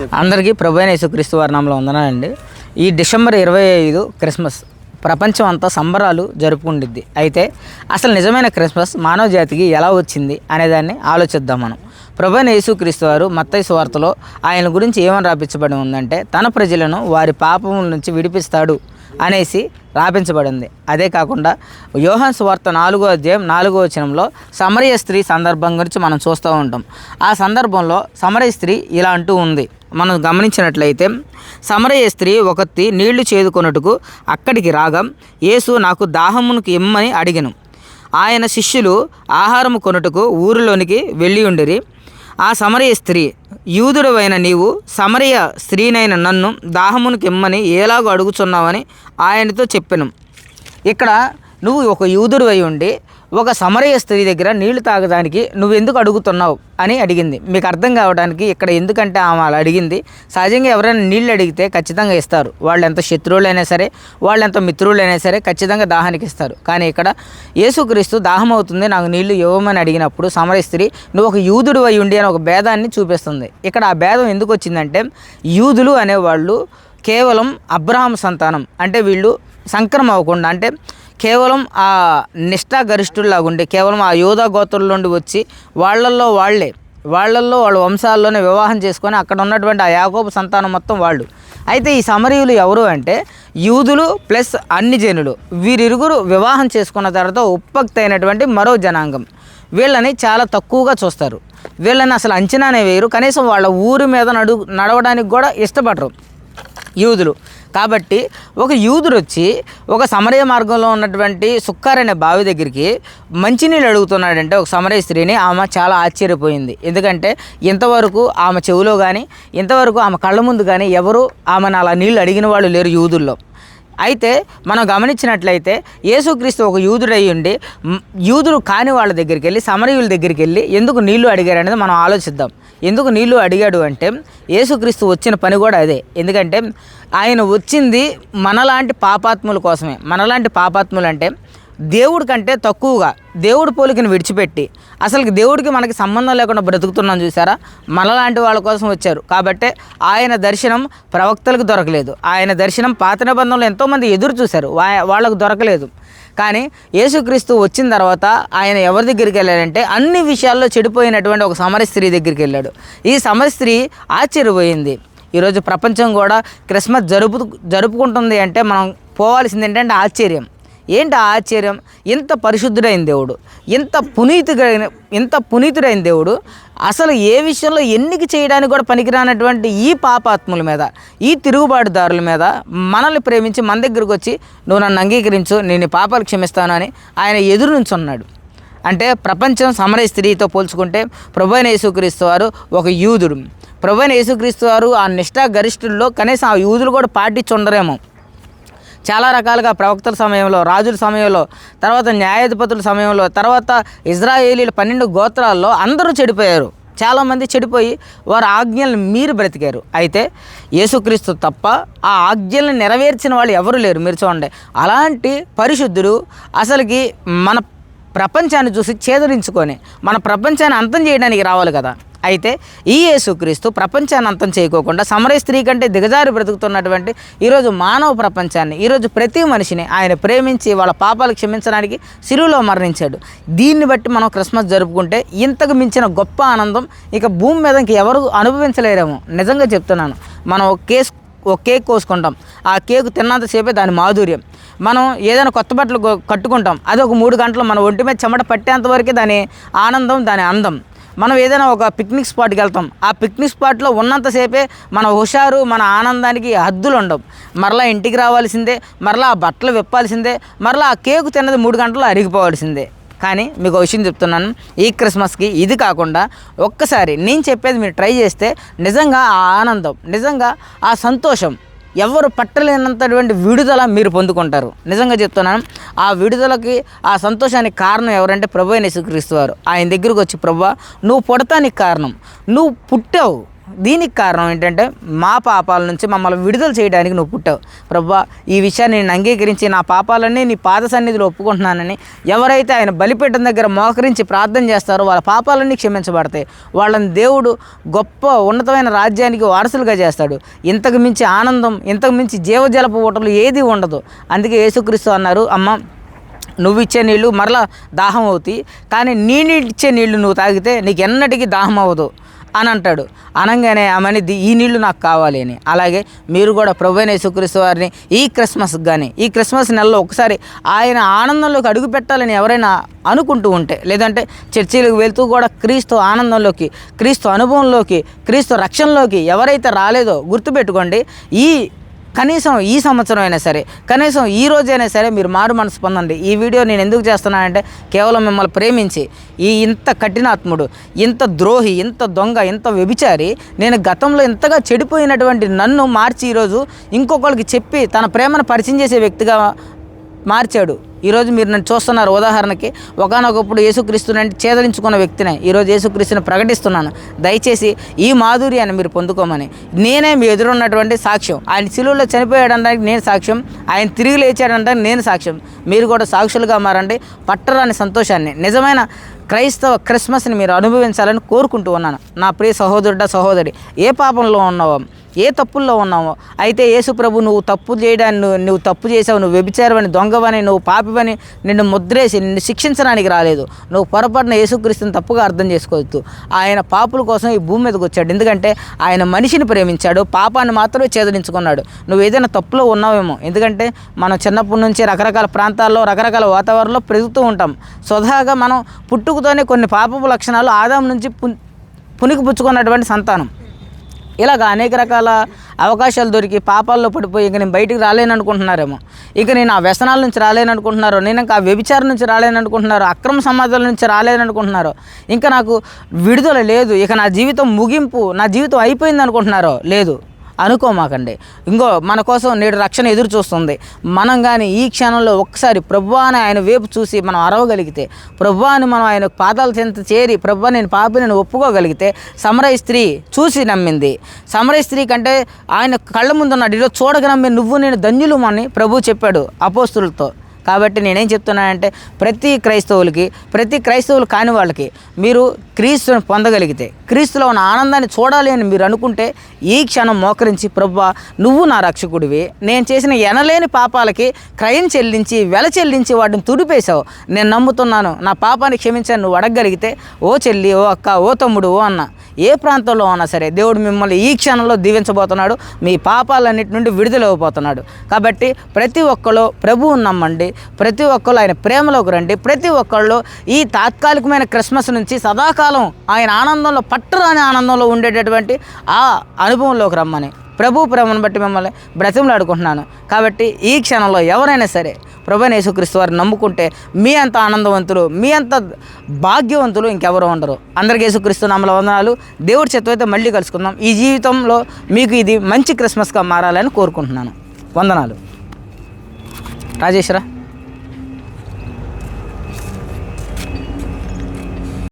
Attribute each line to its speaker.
Speaker 1: అందరికీ ప్రభు అయిన యేసుక్రీస్తు వారి నామలో ఉందనండి ఈ డిసెంబర్ ఇరవై ఐదు క్రిస్మస్ ప్రపంచం అంతా సంబరాలు జరుపుకుంటుంది అయితే అసలు నిజమైన క్రిస్మస్ మానవ జాతికి ఎలా వచ్చింది అనేదాన్ని ఆలోచిద్దాం మనం. ప్రభైన యేసుక్రీస్తు వారు మత్తయ్య స్వార్తలో ఆయన గురించి ఏమని రాపించబడి ఉందంటే తన ప్రజలను వారి పాపముల నుంచి విడిపిస్తాడు అనేసి రాపించబడింది. అదే కాకుండా యోహన్ సువార్త నాలుగో అధ్యాయం నాలుగో వచనంలో సమరయ స్త్రీ సందర్భం గురించి మనం చూస్తూ ఉంటాం. ఆ సందర్భంలో సమరయ స్త్రీ ఇలా అంటూ ఉంది. మనం గమనించినట్లయితే సమరయ స్త్రీ ఒకత్తి నీళ్ళు చేదుకొనుటకు అక్కడికి రాగా యేసు నాకు దాహమునికి ఇమ్మని అడిగను. ఆయన శిష్యులు ఆహారము కొనుటకు ఊరిలోనికి వెళ్ళి ఉండిరి. ఆ సమరయ స్త్రీ యూదుడవైన నీవు సమరయ స్త్రీనైన నన్ను దాహమును ఇమ్మని ఎలాగో అడుగుచున్నావని ఆయనతో చెప్పాను. ఇక్కడ నువ్వు ఒక యూదుడు అయి ఉండి ఒక సమరయ స్త్రీ దగ్గర నీళ్ళు తాగడానికి నువ్వు ఎందుకు అడుగుతున్నావు అని అడిగింది. మీకు అర్థం కావడానికి ఇక్కడ ఎందుకంటే ఆమె అలా అడిగింది. సహజంగా ఎవరైనా నీళ్ళు అడిగితే ఖచ్చితంగా ఇస్తారు. వాళ్ళు ఎంత శత్రువులైనా సరే వాళ్ళు ఎంత మిత్రులైనా సరే ఖచ్చితంగా దాహానికి ఇస్తారు. కానీ ఇక్కడ యేసుక్రీస్తు దాహం అవుతుంది నాకు నీళ్ళు ఇవ్వమని అడిగినప్పుడు సమరయ స్త్రీ నువ్వు ఒక యూదుడు అయి ఉండి అని ఒక భేదాన్ని చూపిస్తుంది. ఇక్కడ ఆ భేదం ఎందుకు వచ్చిందంటే యూదులు అనేవాళ్ళు కేవలం అబ్రహాం సంతానం. అంటే వీళ్ళు సంక్రమం అవ్వకుండా అంటే కేవలం ఆ నిష్ఠా గరిష్ఠుల్లాగా ఉండి కేవలం ఆ యోధా గోత్రుల నుండి వచ్చి వాళ్ళల్లో వాళ్ళే వాళ్ళల్లో వాళ్ళ వంశాల్లోనే వివాహం చేసుకొని అక్కడ ఉన్నటువంటి ఆ యాకోబు సంతానం మొత్తం వాళ్ళు. అయితే ఈ సమరీయులు ఎవరు అంటే యూదులు ప్లస్ అన్ని జనులు. వీరిరుగురు వివాహం చేసుకున్న తర్వాత ఉత్పత్తి అయినటువంటి మరో జనాంగం. వీళ్ళని చాలా తక్కువగా చూస్తారు. వీళ్ళని అసలు అంచనానే వేయరు. కనీసం వాళ్ళ ఊరి మీద నడు నడవడానికి కూడా ఇష్టపడరు. యూదులు. కాబట్టి ఒక యూదుడు వచ్చి ఒక సమరయ మార్గంలో ఉన్నటువంటి సుక్కార్ అనే బావి దగ్గరికి మంచినీళ్ళు అడుగుతున్నాడంటే ఒక సమరయ స్త్రీని ఆమె చాలా ఆశ్చర్యపోయింది. ఎందుకంటే ఇంతవరకు ఆమె చెవిలో కానీ ఇంతవరకు ఆమె కళ్ళ ముందు కానీ ఎవరు ఆమెను అలా నీళ్ళు అడిగిన వాళ్ళు లేరు యూదుల్లో. అయితే మనం గమనించినట్లయితే యేసుక్రీస్తు ఒక యూదుడు ఉండి యూదుడు కాని వాళ్ళ దగ్గరికి వెళ్ళి సమరయుల దగ్గరికి వెళ్ళి ఎందుకు నీళ్ళు అడిగారు అనేది మనం ఆలోచిద్దాం. ఎందుకు నీళ్ళు అడిగాడు అంటే యేసుక్రీస్తు వచ్చిన పని కూడా అదే. ఎందుకంటే ఆయన వచ్చింది మనలాంటి పాపాత్ముల కోసమే. మనలాంటి పాపాత్ములు అంటే దేవుడి కంటే తక్కువగా దేవుడి పోలికను విడిచిపెట్టి అసలు దేవుడికి మనకి సంబంధం లేకుండా బ్రతుకుతున్నాం చూసారా? మనలాంటి వాళ్ళ కోసం వచ్చారు. కాబట్టి ఆయన దర్శనం ప్రవక్తలకు దొరకలేదు. ఆయన దర్శనం పాత నిబంధనలు ఎంతోమంది ఎదురు చూశారు. వా- వాళ్ళకు దొరకలేదు. కానీ యేసుక్రీస్తు వచ్చిన తర్వాత ఆయన ఎవరి దగ్గరికి వెళ్ళాడంటే అన్ని విషయాల్లో చెడిపోయినటువంటి ఒక సమర స్త్రీ దగ్గరికి వెళ్ళాడు. ఈ సమర స్త్రీ ఆశ్చర్యపోయింది. ఈరోజు ప్రపంచం కూడా క్రిస్మస్ జరుపు జరుపుకుంటుంది అంటే మనం పోవాల్సింది ఏంటంటే ఆశ్చర్యం. ఏంటి ఆశ్చర్యం? ఇంత పరిశుద్ధుడైన దేవుడు ఇంత పునీతుడైన ఇంత పునీతుడైన దేవుడు అసలు ఏ విషయంలో ఎన్నిక చేయడానికి కూడా పనికిరానటువంటి ఈ పాపాత్ముల మీద ఈ తిరుగుబాటుదారుల మీద మనల్ని ప్రేమించి మన దగ్గరకు వచ్చి నువ్వు నన్ను అంగీకరించు నేను పాపాలు క్షమిస్తాను అని ఆయన ఎదురు నుంచి ఉన్నాడు అంటే ప్రపంచం సమరయ స్త్రీతో పోల్చుకుంటే ప్రభువైన యేసుక్రీస్తు వారు ఒక యూదుడు. ప్రభు యేసుక్రీస్తు వారు ఆ నిష్ఠా గరిష్ఠుల్లో కనీసం ఆ యూదులు కూడా పాటించి ఉండరేమో. చాలా రకాలుగా ప్రవక్తల సమయంలో రాజుల సమయంలో తర్వాత న్యాయాధిపతుల సమయంలో తర్వాత ఇజ్రాయేలీల పన్నెండు గోత్రాల్లో అందరూ చెడిపోయారు. చాలామంది చెడిపోయి వారి ఆజ్ఞలను మీరు బ్రతికారు. అయితే యేసుక్రీస్తు తప్ప ఆ ఆజ్ఞలను నెరవేర్చిన వాళ్ళు ఎవరు లేరు. మీరు చూడండి అలాంటి పరిశుద్ధుడు అసలుకి మన ప్రపంచాన్ని చూసి చేదరించుకొని మన ప్రపంచాన్ని అంతం చేయడానికి రావాలి కదా. అయితే ఈ యేసుక్రీస్తు ప్రపంచాన్ని అంతం చేయకోకుండా సమరయ స్త్రీ కంటే దిగజారి బ్రతుకుతున్నటువంటి ఈరోజు మానవ ప్రపంచాన్ని ఈరోజు ప్రతి మనిషిని ఆయన ప్రేమించి వాళ్ళ పాపాలు క్షమించడానికి సిరువులో మరణించాడు. దీన్ని బట్టి మనం క్రిస్మస్ జరుపుకుంటే ఇంతకు మించిన గొప్ప ఆనందం ఇక భూమి మీద ఇంక ఎవరు అనుభవించలేరేమో. నిజంగా చెప్తున్నాను. మనం ఒక కేసు ఒక కేక్ కోసుకుంటాం. ఆ కేక్ తిన్నంతసేపే దాని మాధుర్యం. మనం ఏదైనా కొత్త బట్టలు కట్టుకుంటాం. అది ఒక మూడు గంటలు మన ఒంటి మీద చెమట పట్టేంత వరకే దాని ఆనందం దాని అందం. మనం ఏదైనా ఒక పిక్నిక్ స్పాట్కి వెళ్తాం. ఆ పిక్నిక్ స్పాట్లో ఉన్నంతసేపే మన హుషారు మన ఆనందానికి హద్దులు ఉండవు. మరలా ఇంటికి రావాల్సిందే మరలా ఆ బట్టలు విప్పాల్సిందే మరలా ఆ కేకు తిన్నది మూడు గంటలు అరిగిపోవాల్సిందే. కానీ మీకు విషయం చెప్తున్నాను. ఈ క్రిస్మస్కి ఇది కాకుండా ఒక్కసారి నేను చెప్పేది మీరు ట్రై చేస్తే నిజంగా ఆ ఆనందం నిజంగా ఆ సంతోషం ఎవరు పట్టలేనంతటువంటి విడుదల మీరు పొందుకుంటారు. నిజంగా చెప్తున్నాను ఆ విడుదలకి ఆ సంతోషానికి కారణం ఎవరంటే ప్రభు అయిన వారు. ఆయన దగ్గరకు వచ్చి ప్రభు నువ్వు పుడతానికి కారణం. నువ్వు పుట్టావు. దీనికి కారణం ఏంటంటే మా పాపాల నుంచి మమ్మల్ని విడుదల చేయడానికి నువ్వు పుట్టావు. ప్రభా ఈ విషయాన్ని నేను అంగీకరించి నా పాపాలన్నీ నీ పాద సన్నిధిలో ఒప్పుకుంటున్నానని ఎవరైతే ఆయన బలిపీఠం దగ్గర మోకరించి ప్రార్థన చేస్తారో వాళ్ళ పాపాలన్నీ క్షమించబడతాయి. వాళ్ళని దేవుడు గొప్ప ఉన్నతమైన రాజ్యానికి వారసులుగా చేస్తాడు. ఇంతకు మించి ఆనందం ఇంతకు మించి జీవజలపు ఊటలు ఏది ఉండదు. అందుకే యేసుక్రీస్తు అన్నారు అమ్మ నువ్వు ఇచ్చే నీళ్ళు మరలా దాహం అవుతాయి. కానీ నీ నీళ్ళు ఇచ్చే నీళ్ళు నువ్వు తాగితే నీకు ఎన్నటికీ దాహం అవ్వదు. అని అంటాడు అనగానే ఆమెని ఈ నీళ్ళు నాకు కావాలి అని. అలాగే మీరు కూడా ప్రభుైన యేసుక్రీస్తు వారిని ఈ క్రిస్మస్ కానీ ఈ క్రిస్మస్ నెలలో ఒకసారి ఆయన ఆనందంలోకి అడుగు పెట్టాలని ఎవరైనా అనుకుంటూ ఉంటే లేదంటే చర్చీలకు వెళ్తూ కూడా క్రీస్తు ఆనందంలోకి క్రీస్తు అనుభవంలోకి క్రీస్తు రక్షణలోకి ఎవరైతే రాలేదో గుర్తుపెట్టుకోండి ఈ కనీసం ఈ సంవత్సరం అయినా సరే కనీసం ఈ రోజైనా సరే మీరు మారు మనసు పొందండి. ఈ వీడియో నేను ఎందుకు చేస్తున్నానంటే కేవలం మిమ్మల్ని ప్రేమించి ఈ ఇంత కఠినాత్ముడు ఇంత ద్రోహి ఇంత దొంగ ఇంత వ్యభిచారి నేను గతంలో ఇంతగా చెడిపోయినటువంటి నన్ను మార్చి ఈరోజు ఇంకొకరికి చెప్పి తన ప్రేమను పరిచయం చేసే వ్యక్తిగా మార్చాడు. ఈరోజు మీరు నన్ను చూస్తున్నారు. ఉదాహరణకి ఒకనొకప్పుడు యేసుక్రీస్తుని చేదరించుకున్న వ్యక్తినే ఈరోజు యేసుక్రీస్తుని ప్రకటిస్తున్నాను. దయచేసి ఈ మాధుర్యాన్ని మీరు పొందుకోమని. నేనే మీ ఎదురున్నటువంటి సాక్ష్యం. ఆయన సిలువులో చనిపోయాడనడానికి నేను సాక్ష్యం. ఆయన తిరిగి లేచాడంటే నేను సాక్ష్యం. మీరు కూడా సాక్షులుగా మారండి. పట్టరాని సంతోషాన్ని నిజమైన క్రైస్తవ క్రిస్మస్ని మీరు అనుభవించాలని కోరుకుంటూ ఉన్నాను. నా ప్రియ సహోదరుడ సహోదరి ఏ పాపంలో ఉన్నావో ఏ తప్పుల్లో ఉన్నావో. అయితే యేసుప్రభు నువ్వు తప్పు చేయడాన్ని నువ్వు నువ్వు తప్పు చేసావు నువ్వు వ్యభిచారమని దొంగవని నువ్వు పాపివని నిన్ను ముద్రేసి నిన్ను శిక్షించడానికి రాలేదు. నువ్వు పొరపాటున యేసుక్రీస్తుని తప్పుగా అర్థం చేసుకోవచ్చు ఆయన పాపుల కోసం ఈ భూమి మీదకి వచ్చాడు. ఎందుకంటే ఆయన మనిషిని ప్రేమించాడు పాపాన్ని మాత్రమే చేదరించుకున్నాడు. నువ్వు ఏదైనా తప్పులో ఉన్నావేమో. ఎందుకంటే మనం చిన్నప్పటి నుంచి రకరకాల ప్రాంతాల్లో రకరకాల వాతావరణంలో పెరుగుతూ ఉంటాం. స్వతహాగా మనం పుట్టుకతోనే కొన్ని పాపపు లక్షణాలు ఆదాం నుంచి పు పునికి పుచ్చుకున్నటువంటి సంతానం. ఇలాగ అనేక రకాల అవకాశాలు దొరికి పాపాల్లో పడిపోయి ఇక నేను బయటికి రాలేను అనుకుంటున్నారేమో ఇక నేను ఆ వ్యసనాల నుంచి రాలేను అనుకుంటున్నారో నేను ఇంకా ఆ వ్యభిచారం నుంచి రాలేను అనుకుంటున్నారో అక్రమ సమాజాల నుంచి రాలేను అనుకుంటున్నారు ఇంకా నాకు విడుదల లేదు. ఇక నా జీవితం ముగింపు నా జీవితం అయిపోయింది అనుకుంటున్నారో లేదు. అనుకోమాకండి. ఇంకో మన కోసం నేడు రక్షణ ఎదురు చూస్తుంది. మనం కానీ ఈ క్షణంలో ఒక్కసారి ప్రభువాని అని ఆయన వైపు చూసి మనం అరవగలిగితే ప్రభువాని అని మనం ఆయన పాదాల చెంత చేరి ప్రభు నేను పాపి నేను ఒప్పుకోగలిగితే సమరయ స్త్రీ చూసి నమ్మింది. సమరయ స్త్రీ కంటే ఆయన కళ్ళ ముందు ఉన్నాడు ఈరోజు చూడక నువ్వు నేను ధన్యులు అని ప్రభు చెప్పాడు అపోస్తులతో. కాబట్టి నేనేం చెప్తున్నానంటే ప్రతి క్రైస్తవులకి ప్రతి క్రైస్తవులు కాని వాళ్ళకి మీరు క్రీస్తుని పొందగలిగితే క్రీస్తులో ఉన్న ఆనందాన్ని చూడాలి అని మీరు అనుకుంటే ఈ క్షణం మోకరించి ప్రభా నువ్వు నా రక్షకుడివి. నేను చేసిన ఎనలేని పాపాలకి క్రయం చెల్లించి వెల చెల్లించి వాటిని తుడిపేశావు. నేను నమ్ముతున్నాను నా పాపాన్ని క్షమించాను నువ్వు అడగగలిగితే ఓ చెల్లి ఓ అక్క ఓ తమ్ముడు ఓ అన్న ఏ ప్రాంతంలో ఉన్నా సరే దేవుడు మిమ్మల్ని ఈ క్షణంలో దీవించబోతున్నాడు మీ పాపాలన్నిటి నుండి విడుదలవబోతున్నాడు కాబట్టి ప్రతి ఒక్కరు ప్రభువు నమ్మండి ప్రతి ఒక్కరు ఆయన ప్రేమలోకి రండి ప్రతి ఒక్కళ్ళు ఈ తాత్కాలికమైన క్రిస్మస్ నుంచి సదాకాలం ఆయన ఆనందంలో పట్టరాని ఆనందంలో ఉండేటటువంటి ఆ అనుభవంలోకి రమ్మని. ప్రభు ప్రేమను బట్టి మిమ్మల్ని బ్రతిమలాడుకుంటున్నాను. కాబట్టి ఈ క్షణంలో ఎవరైనా సరే ప్రభు యేసుక్రీస్తు వారిని నమ్ముకుంటే మీ అంత ఆనందవంతులు మీ అంత భాగ్యవంతులు ఇంకెవరు ఉండరు. అందరికీ యేసుక్రీస్తు నామల వందనాలు. దేవుడి చేత మళ్ళీ కలుసుకుందాం. ఈ జీవితంలో మీకు ఇది మంచి క్రిస్మస్గా మారాలని కోరుకుంటున్నాను. వందనాలు. రాజేశ్వరా.